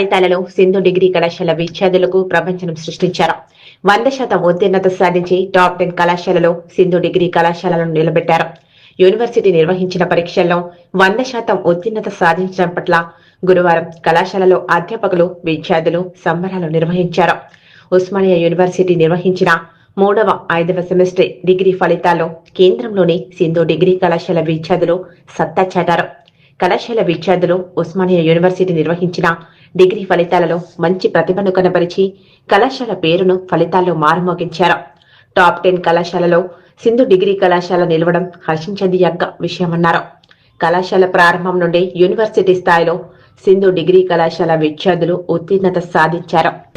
ఫలితాలలో సింధు డిగ్రీ కళాశాల విద్యార్థులకు ప్రపంచం సృష్టించారు. వంద శాతం ఉత్తీర్ణత సాధించి టాప్ టెన్ కళాశాలలో సింధు డిగ్రీ కళాశాలను నిలబెట్టారు. యూనివర్సిటీ నిర్వహించిన పరీక్షల్లో వంద శాతం ఉత్తీర్ణత సాధించడం పట్ల గురువారం కళాశాలలో అధ్యాపకులు విద్యార్థులు సంబరాలు నిర్వహించారు. ఉస్మానియా యూనివర్సిటీ నిర్వహించిన మూడవ ఐదవ సెమిస్టర్ డిగ్రీ ఫలితాల్లో కేంద్రంలోని సింధు డిగ్రీ కళాశాల విద్యార్థులు సత్తా చాటారు. కళాశాల విద్యార్థులు ఉస్మానియా యూనివర్సిటీ నిర్వహించిన డిగ్రీ ఫలితాలలో మంచి ప్రతిభను కనబరిచి కళాశాల పేరును ఫలితాల్లో మారుమోగించారు. టాప్ టెన్ కళాశాలలో సింధు డిగ్రీ కళాశాల నిలవడం హర్షించదగ్గ విషయమన్నారు. కళాశాల ప్రారంభం నుండి యూనివర్సిటీ స్థాయిలో సింధు డిగ్రీ కళాశాల విద్యార్థులు ఉత్తీర్ణత సాధించారు.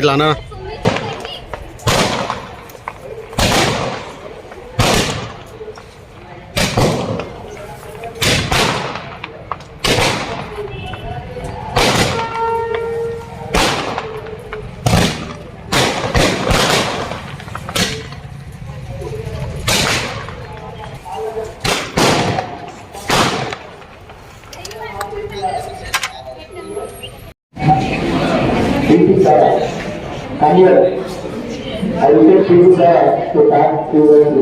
ਚਲਾਣਾ everyone.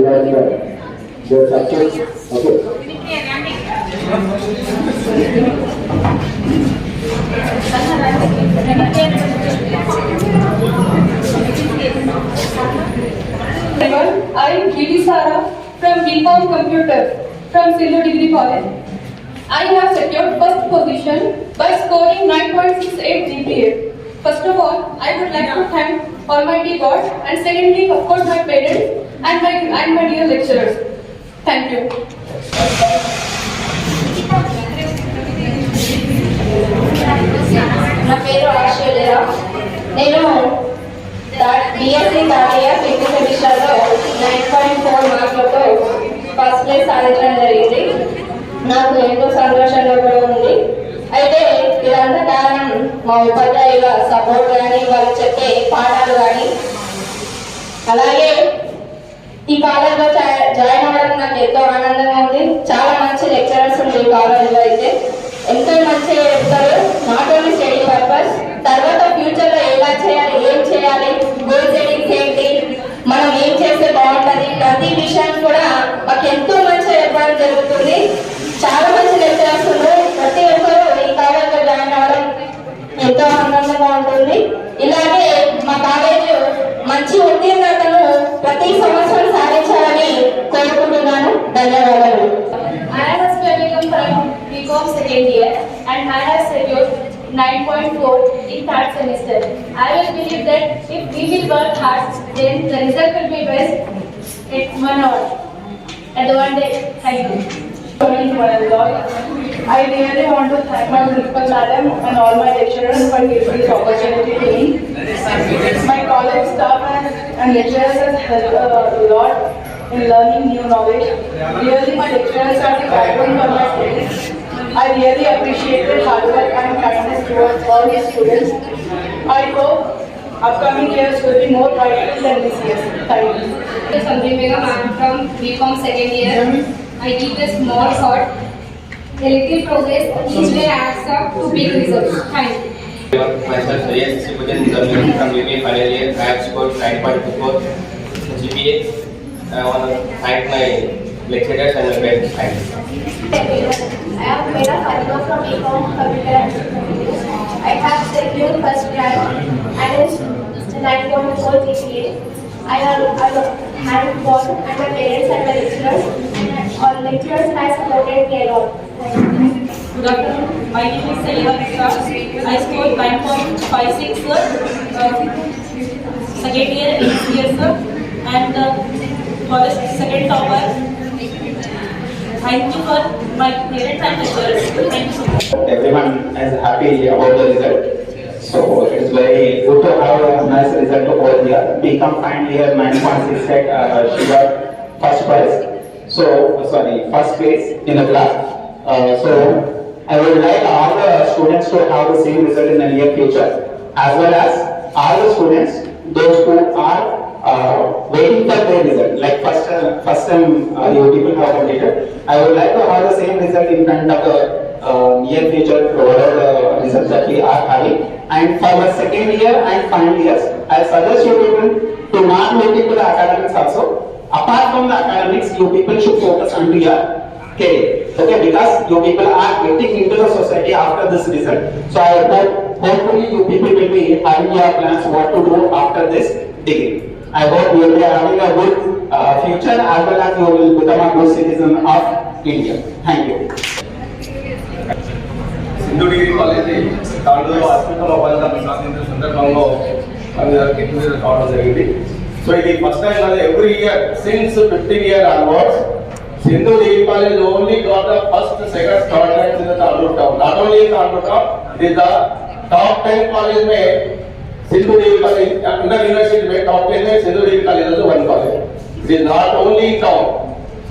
I am Giri Sara from BCom Computer from Sindhu Degree College. I have secured first position by scoring 9.68 GPA. First of all, I would like to thank Almighty God and secondly, of course, my parents and my and my dear lecturers. Thank you. నా పేరు ఆశ్చర్య నేను BSc third year fifth సెమిస్టర్లో nine point four మార్కులతో first place సాధించడం జరిగింది నాకు ఎంతో సంతోషంగా కూడా ఉంది అయితే ఇదంతా కారణం మా ఉపాధ్యాయుల సపోర్ట్ కానీ వాళ్ళు చెప్పే పాఠాలు కానీ అలాగే ఈ కాలేజ్లో జా- జాయిన్ అవ్వడం నాకు ఎంతో ఆనందంగా ఉంది. చాలా మంచి లెక్చరర్స్ ఉంది ఈ కాలేజ్లో అయితే. ఎంతో మంచిగా చెప్తారు. నాట్ ఓన్లీ స్టడీ పర్పస్ తర్వాత ఫ్యూచర్లో ఎలా చేయాలి ఏం చేయాలి గోల్ సెట్టింగ్స్ ఏంటి మనం ఏం చేస్తే బాగుంటుంది ప్రతి విషయాన్ని కూడా మాకు ఎంతో మంచిగా చెప్పడం జరుగుతుంది. చాలా మంచి లెక్చరర్స్ ఉన్నారు. ప్రతి ఒక్కరు ఈ కాలేజ్లో జాయిన్ అవ్వడం ఎంతో ఆనందంగా ఉంటుంది. ఇలాగే మా కాలేజ్ మంచి ఉత్తీర్ణతను ప్రతి సంవత్సరం 9.4 in third semester. I will believe that if we will work hard, then the result will be best at one hour. At the one day, thank you. I really want to thank my principal madam and all my lecturers for giving this opportunity to me. My college staff and, lecturers has helped a lot in learning new knowledge. Really, my lecturers are the backbone for my studies. I really appreciate their hard work and kindness towards all the students. I hope upcoming years will be more brighter than this year. Thank you. Sandri Begum, I am from BCom second year. I give a small thought. A little progress each day adds up to big results. Thank you. Myself, Sayed Sibuddin Zamir from BBA final year. I have scored 9.24 GPA. I uh, want to thank my lecturers and my parents. Thank you. I am Meera Fatima from Ecom Computer. I have secured first rank and is 9.4 GPA. I have I have thank God and my parents and my lecturers. All lecturers have supported me a lot. Good afternoon. My name is Sayyida Mishra. I scored 9.56 sir. Uh, second year this year sir. And uh, college second topper. Thank you for my parents and lecturers. Thank you so much. everyone is happy about the result. So it's very good to have a nice result over here. Become final year 9.68, uh, she got first prize. So, sorry, first place in the class. Uh, so I would like all the students to have the same result in the near future. as well as all the students, those who are uh, waiting for their result, like first, uh, first time uh, you people have completed. I would like to have the same result in front of the uh, near future, whatever the results that we are having. And for the second year and final years, I suggest you people to not look into the academics also. Apart from the academics, you people should focus on your career. Okay, because you people are getting into the society after this result. So I hope, hopefully you people will be having your plans what to do after this degree. I hope you will be having a good uh, future as well as you will become a good citizen of India. Thank you. Sindhu degree college, so, the first time every year, since 15 years onwards, Sindhu Deepal is only got the first, second, third in the Tandu Town. Not only in Tandu Town, it is the top 10 college. Sindhu Devi College, Anna University made top 10 and Sindhu Devi College also one. It is not only in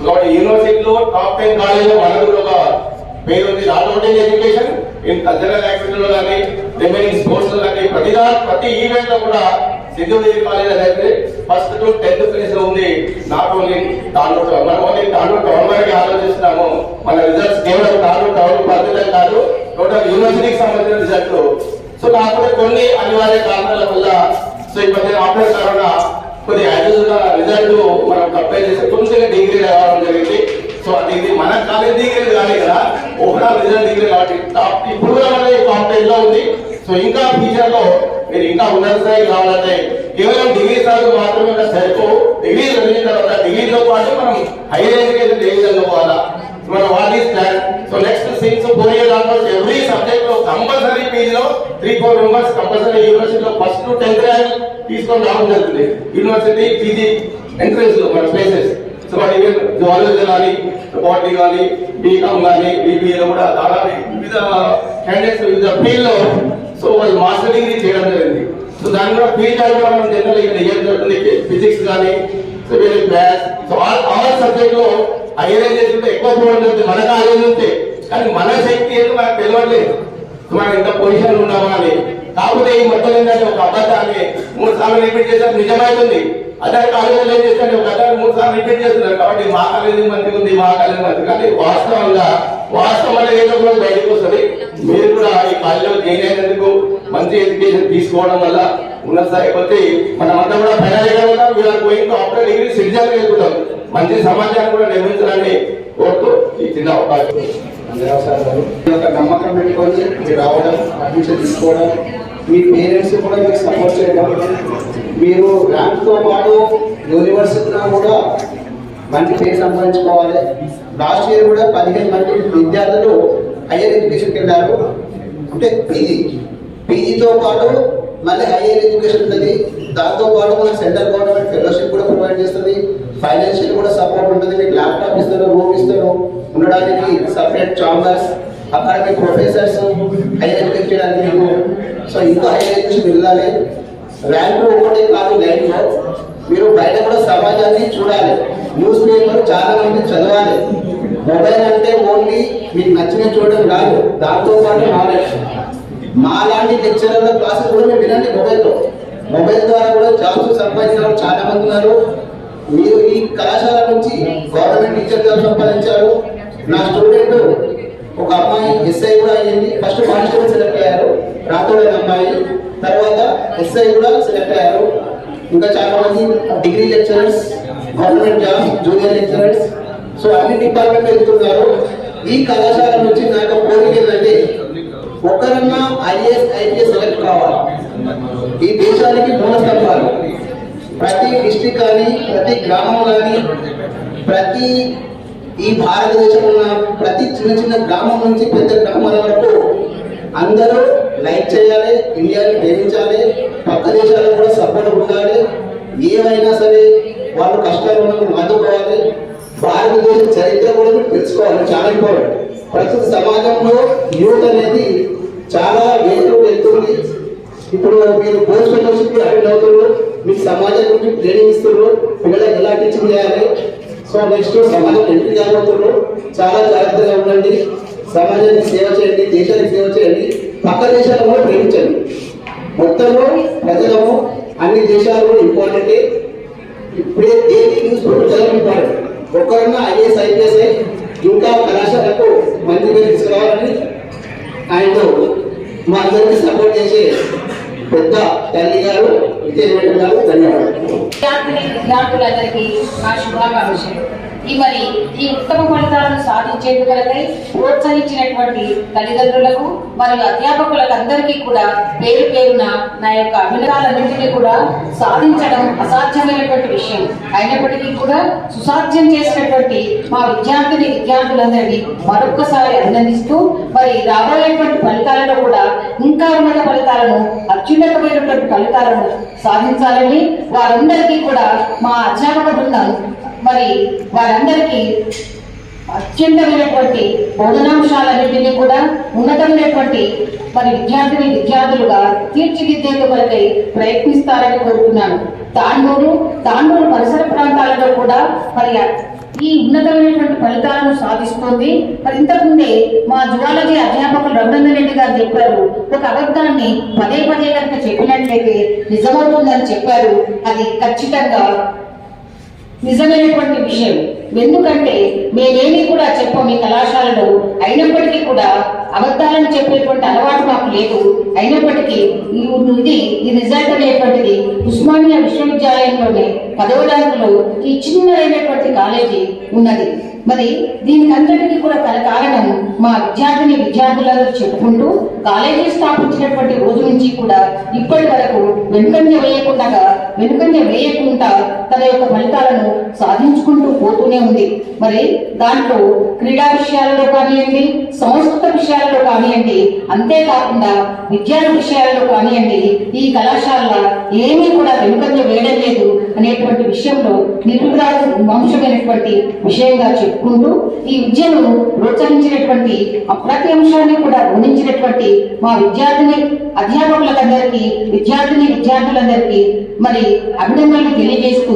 కాబట్టి యూనివర్సిటీలో top ten college మనదులుగా పేరు ఉంది. Not only education in cultural యాక్టివిటీలో కానీ remaining sports కానీ ప్రతి ప్రతి ఈవెంట్లో కూడా సింధుదేవి కాలేజ్ అనేది ఫస్ట్ టు టెన్త్ ప్లేస్లో ఉంది. నాట్ ఓన్లీ తాండూరు టౌన్ మనం ఓన్లీ తాండూరు టౌన్ వరకు ఆలోచిస్తున్నాము. మన రిజల్ట్స్ కేవలం తాండూరు టౌన్ పరిమితం కాదు. టోటల్ యూనివర్సిటీకి సంబంధించిన రిజల్ట్ సో కాకపోతే కొన్ని అనివార్య కారణాల వల్ల సో ఈ మధ్య ఆఫ్టర్ కరోనా కొన్ని యాజువల్ రిజల్ట్ మనం కంపేర్ చేస్తే కొంచెం డిగ్రీ రావడం జరిగింది. సో అది ఇది మన కాలేజ్ డిగ్రీ కాదు కదా ఓవరాల్ రిజల్ట్ డిగ్రీ కాబట్టి టాప్ ఇప్పుడు కూడా మనది లో ఉంది. సో ఇంకా ఫ్యూచర్లో మీరు ఇంకా ఉన్నత స్థాయికి రావాలంటే కేవలం డిగ్రీ స్థాయికి మాత్రమే సరిపో డిగ్రీ చదివిన తర్వాత డిగ్రీతో పాటు మనం హైయర్ ఎడ్యుకేషన్ ఏ విధంగా పోవాలా మన what is plan so next six four year almost every సబ్జెక్ట్లో కంపల్సరీ పీజీలో త్రీ ఫోర్ మెంబర్స్ కంపల్సరీ యూనివర్సిటీలో ఫస్ట్ టు టెన్త్ ర్యాంక్ తీసుకొని రావడం జరుగుతుంది. యూనివర్సిటీ పీజీ ఎంట్రన్స్లో మన ప్లేసెస్ సో ఈవెన్ జువాలజీ కానీ బాటనీ కానీ బీకామ్ కానీ బీబీఏలో కూడా దాదాపు వివిధ క్యాండిడేట్స్ వివిధ ఫీల్డ్లో సో వాళ్ళు మాస్టర్ డిగ్రీ చేయడం జరిగింది. సో దాని కూడా ఫీల్డ్ కూడా మనం జనరల్ ఇక్కడ ఏం జరుగుతుంది ఫిజిక్స్ కానీ సో వేరే మ్యాథ్స్ సో ఆల్ ఆల్ సబ్జెక్ట్లో హైయర్ ఎడ్యుకేషన్ ఎక్కువ చూడడం జరుగుతుంది. మన కాలేజ్ ఉంటే కానీ మన శక్తి ఏదో మనకు తెలియట్లేదు. సో ఇంత పొజిషన్ ఉన్నావా అని. కాకపోతే ఈ మొత్తం ఏంటంటే ఒక అబద్ధాన్ని మూడు సార్లు రిపీట్ చేశారు నిజమైతుంది. అదే కాలేజీలో ఏం చేస్తాడు ఒక అతను మూడు సార్లు రిపీట్ చేస్తున్నారు. కాబట్టి మా కాలేజీ మంచిగా ఉంది మా కాలేజీ మంచిగా కానీ వాస్తవంగా వాస్తవం అనేది ఏదో కూడా బయటకు వస్తుంది. మీరు కూడా ఈ కాలేజీలో జాయిన్ అయినందుకు మంచి ఎడ్యుకేషన్ తీసుకోవడం వల్ల ఉన్న స్థాయి కొద్ది మనం అంతా కూడా ఫైనల్ చేయడం వల్ల we are going after degree citizen చేసుకుంటాం మంచి సమాజాన్ని కూడా నిర్మించాలని కోరుతూ ఈ చిన్న అవకాశం. మీ యొక్క నమ్మకం పెట్టుకొని మీరు రావడం అడ్మిషన్ తీసుకోవడం మీ పేరెంట్స్ కూడా మీకు సపోర్ట్ చేయడం మీరు ర్యాంక్తో పాటు యూనివర్సిటీలో కూడా మంచి పేరు సంపాదించుకోవాలి. లాస్ట్ ఇయర్ కూడా పదిహేను మంది విద్యార్థులు హైయర్ ఎడ్యుకేషన్కి వెళ్ళారు. అంటే పీజీ పీజీతో పాటు మళ్ళీ హైయర్ ఎడ్యుకేషన్ ఉంటుంది. దాంతో పాటు మనకు సెంట్రల్ గవర్నమెంట్ ఫెలోషిప్ కూడా ప్రొవైడ్ చేస్తుంది. ఫైనాన్షియల్ కూడా సపోర్ట్ ఉంటుంది. మీకు ల్యాప్టాప్ ఇస్తారు రూమ్ ఇస్తారు ఉండడానికి separate chambers academic professors higher education చేయడానికి మీకు. సో ఇంకా హైయర్ ఎడ్యుకేషన్ వెళ్ళాలి. ర్యాంక్ ఒకటే కాదు లైఫ్లో మీరు బయట కూడా సమాజాన్ని చూడాలి. న్యూస్ పేపర్ చాలా మంది చదవాలి. మొబైల్ అంటే ఓన్లీ మీకు నచ్చిన చూడడం కాదు. దాంతో పాటు నాలెడ్జ్ మా లాంటి లెక్చరర్ల క్లాసెస్ కూడా మీరు వినండి మొబైల్లో. మొబైల్ ద్వారా కూడా జాబ్స్ సంపాదించిన చాలా మంది ఉన్నారు. మీరు ఈ కళాశాల నుంచి గవర్నమెంట్ టీచర్ జాబ్ సంపాదించారు. నా స్టూడెంట్ ఒక అమ్మాయి ఎస్ఐ కూడా అయ్యింది. ఫస్ట్ కానిస్టేబుల్ సెలెక్ట్ అయ్యారు. రాతోడైన అమ్మాయి. తర్వాత ఎస్ఐ కూడా సెలెక్ట్ అయ్యారు. ఇంకా చాలా మంది degree lecturers government jobs junior lecturers so అన్ని డిపార్ట్మెంట్ వెళ్తున్నారు. ఈ కళాశాల నుంచి నాకు కోరిక ఏంటంటే ఒకరన్నా ఐఏఎస్ ఐపీఎస్ సెలెక్ట్ కావాలి. ఈ దేశానికి మూలస్తంభాలు ప్రతి డిస్టిక్ కానీ ప్రతి గ్రామం కానీ ప్రతి ఈ భారతదేశంలో ఉన్న ప్రతి చిన్న చిన్న గ్రామం నుంచి పెద్ద గ్రామాల వరకు అందరూ లైక్ చేయాలి ఇండియాని ప్రేమించాలి పక్క దేశాలకు కూడా సపోర్ట్ ఉండాలి. ఏమైనా సరే వాళ్ళు కష్టాలు ఉన్నప్పుడు ఆదుకోవాలి భారతదేశ చరిత్ర కూడా తెలుసుకోవాలి చాలా ఇంపార్టెంట్. ప్రస్తుత సమాజంలో యూత్ అనేది చాలా వేరు వెళ్తుంది. ఇప్పుడు మీరు పోస్ట్ ఫెలోషిప్ అటెండ్ అవుతున్నారు. మీకు సమాజం గురించి ట్రైనింగ్ ఇస్తున్నారు. పిల్లలకు ఎలా టీచింగ్ చేయాలి? సో నెక్స్ట్ సమాజం ఎంట్రీ కాబోతున్నారు చాలా జాగ్రత్తగా ఉండండి. సమాజానికి సేవ చేయండి దేశానికి సేవ చేయండి. పక్క దేశాలను కూడా ప్రేమించండి. మొత్తము ప్రజలము అన్ని దేశాలు ఇంపార్టెంట్ ఇప్పుడే దేని న్యూస్ చాలా ఇంపార్టెంట్ ఒక్కరన్నా ఐఏఎస్ ఐపీఎస్ ఇంకా కళాశాలకు మంచి పేరు తీసుకురావాలని ఆయన మా అందరికి సపోర్ట్ చేసి పెద్ద తల్లి గారు గారు ధన్యవాదాలు. విద్యార్థులందరికీ శుభాకాంక్షలు. ఈ మరి ఈ ఉత్తమ ఫలితాలను సాధించేందుకలకై ప్రోత్సహించినటువంటి తల్లిదండ్రులకు మరియు అధ్యాపకులకు అందరికీ కూడా పేరు పేరున నా యొక్క అభినందనాలన్నింటినీ కూడా సాధించడం అసాధ్యమైనటువంటి విషయం. అయినప్పటికీ కూడా సుసాధ్యం చేసినటువంటి మా విద్యార్థిని విద్యార్థులందరినీ మరొక్కసారి అభినందిస్తూ మరి రాబోయేటువంటి ఫలితాలలో కూడా ఇంకా ఉన్నత ఫలితాలను అత్యున్నతమైనటువంటి ఫలితాలను సాధించాలని వారందరికీ కూడా మా అధ్యాపక బృందం మరి వారందరికీ అత్యంతమైనటువంటి బోధనాంశాలన్నింటినీ కూడా ఉన్నతమైనటువంటి మరి విద్యార్థిని విద్యార్థులుగా తీర్చిదిద్దేందు కొరకై ప్రయత్నిస్తారని కోరుతున్నాను తాండూరు తాండూరు పరిసర ప్రాంతాలలో కూడా మరి ఈ ఉన్నతమైనటువంటి ఫలితాలను సాధిస్తుంది. మరి ఇంతకుముందే మా జువాలజీ అధ్యాపకులు రఘునందన్ రెడ్డి గారు చెప్పారు. ఒక అబద్ధాన్ని పదే పదే కనుక చెప్పినట్లయితే నిజమవుతుందని చెప్పారు. అది ఖచ్చితంగా నిజమైనటువంటి విషయం. ఎందుకంటే మేమేమీ కూడా చెప్పం ఈ కళాశాలలో. అయినప్పటికీ కూడా అబద్ధాలను చెప్పేటువంటి అలవాటు మాకు లేదు. అయినప్పటికీ ఈ ఇది ఈ రిజల్ట్ అనేటువంటిది ఉస్మానియా విశ్వవిద్యాలయంలోనే పదవ ర్యాంకులో ఈ చిన్నదైనటువంటి కాలేజీ ఉన్నది. మరి దీనికి అంతటికీ కూడా గల కారణం మా విద్యార్థిని విద్యార్థులందరూ చెప్పుకుంటూ కాలేజీ స్థాపించినటువంటి రోజు నుంచి కూడా ఇప్పటి వరకు వెనుకంజ వేయకుండా వెనుకంజ వేయకుండా తన యొక్క ఫలితాలను సాధించుకుంటూ పోతూనే ఉంది. మరి దాంట్లో క్రీడా విషయాలలో కానివ్వండి సంస్కృత విషయాలలో కానివ్వండి అంతేకాకుండా విద్యా విషయాలలో కానివ్వండి ఈ కళాశాల ఏమీ కూడా వెనుకంజ అనేటువంటి విషయంలో నిర్విరాజ వంశమైనటువంటి విషయంగా చెప్పుకుంటూ ఈ విద్యను ప్రోత్సహించినటువంటి ఆ ప్రతి అంశాన్ని కూడా గమనించినటువంటి మా విద్యార్థిని అధ్యాపకులందరికీ విద్యార్థిని విద్యార్థులందరికీ మరి అభినందనలు తెలియజేస్తూ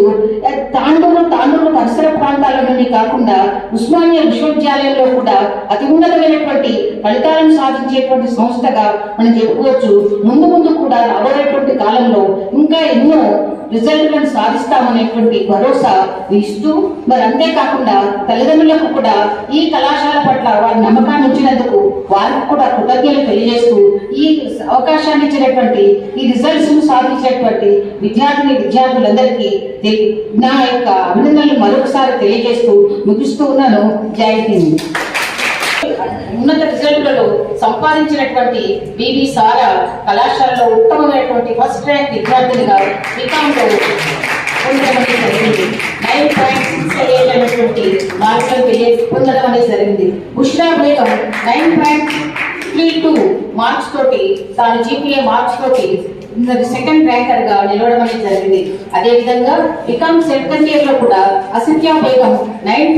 తాండూరు తాండూరు పరిసర ప్రాంతాల నుండి కాకుండా ఉస్మానియా విశ్వవిద్యాలయంలో కూడా అతి ఉన్నతమైనటువంటి ఫలితాలను సాధించేటువంటి సంస్థగా మనం చెప్పుకోవచ్చు. ముందు ముందు కూడా రాబోయేటువంటి కాలంలో ఇంకా ఎన్నో రిజల్ట్లను సాధిస్తామనేటువంటి భరోసా ఇస్తూ మరి అంతేకాకుండా తల్లిదండ్రులకు కూడా ఈ కళాశాల పట్ల వారి నమ్మకాన్ని ఉంచినందుకు వారికి కూడా కృతజ్ఞతలు తెలియజేస్తూ ఈ అవకాశాన్ని ఇచ్చినటువంటి ఈ రిజల్ట్స్ను సాధించినటువంటి విద్యార్థిని విద్యార్థులందరికీ తె- నా యొక్క అభినందనలు మరొకసారి తెలియజేస్తూ ముగిస్తూ ఉన్నాను. జై హింద్. ఉన్నత రిజల్ట్లలో సంపాదించినటువంటి బివి సారా కళాశాలలో ఉత్తమమైనటువంటి ఫస్ట్ ర్యాంక్ విద్యార్థినిగా బీకాంలో పొందడం అనేది జరిగింది. నైన్ పాయింట్ సిక్స్ ఎయిట్ అనేటువంటి మార్కులు పొందడం అనేది జరిగింది. Bushra Begum nine point three two marks తోటి తాను జీపీఏ మార్క్స్ తోటి సెకండ్ ర్యాంకర్గా నిలవడం అనేది జరిగింది. అదేవిధంగా బికామ్ సెకండ్ ఇయర్లో కూడా అసిత్యా Begum nine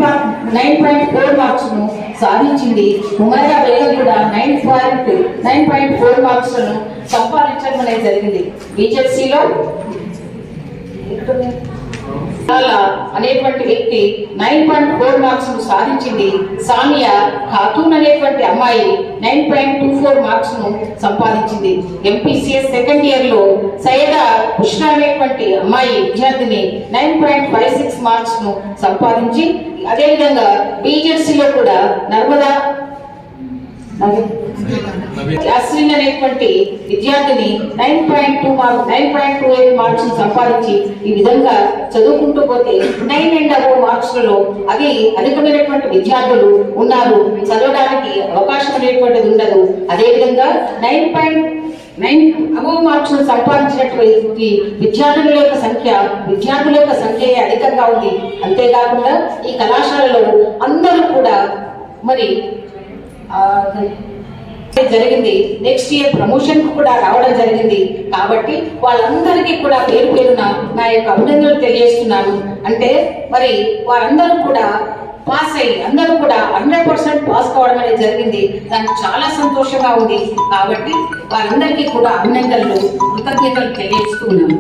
nine point four మార్క్స్ను సాధించింది. హుమైరా బేగం కూడా nine point nine point four మార్క్స్ను సంపాదించడం అనేది జరిగింది. బీజెడ్సీలో అనేటువంటి వ్యక్తి నైన్ పాయింట్ ఫోర్ మార్క్స్ను సాధించింది. సానియా ఖాతూన్ అనేటువంటి అమ్మాయి నైన్ పాయింట్ టూ ఫోర్ మార్క్స్ను సంపాదించింది. ఎంపీసీఎస్ సెకండ్ ఇయర్లో సయ్యదా కృష్ణ అనేటువంటి అమ్మాయి విద్యార్థిని నైన్ పాయింట్ ఫైవ్ సిక్స్ మార్క్స్ను సంపాదించి అదేవిధంగా బీజెడ్సీలో కూడా నర్మదా అశ్విన్ అనేటువంటి విద్యార్థిని nine point two mark nine point two eight marks సంపాదించి ఈ విధంగా చదువుకుంటూ పోతే నైన్ అండ్ అబో మార్క్స్లలో అది అధికమైనటువంటి విద్యార్థులు ఉన్నారు. చదవడానికి అవకాశం అనేటువంటిది ఉండదు. అదేవిధంగా nine point nine above marks సంపాదించినటువంటి విద్యార్థుల యొక్క సంఖ్య విద్యార్థుల యొక్క సంఖ్య అధికంగా ఉంది. అంతేకాకుండా ఈ కళాశాలలో అందరూ కూడా మరి జరిగింది. నెక్స్ట్ ఇయర్ ప్రమోషన్ కూడా రావడం జరిగింది. కాబట్టి వాళ్ళందరికీ కూడా పేరు పేరున నా యొక్క అభినందనలు తెలియజేస్తున్నాను. అంటే మరి వారందరూ కూడా పాస్ అయ్యి అందరూ కూడా హండ్రెడ్ పర్సెంట్ పాస్ కావడం అనేది జరిగింది. నాకు చాలా సంతోషంగా ఉంది. కాబట్టి వారందరికీ కూడా అభినందనలు కృతజ్ఞతలు తెలియజేస్తున్నాను.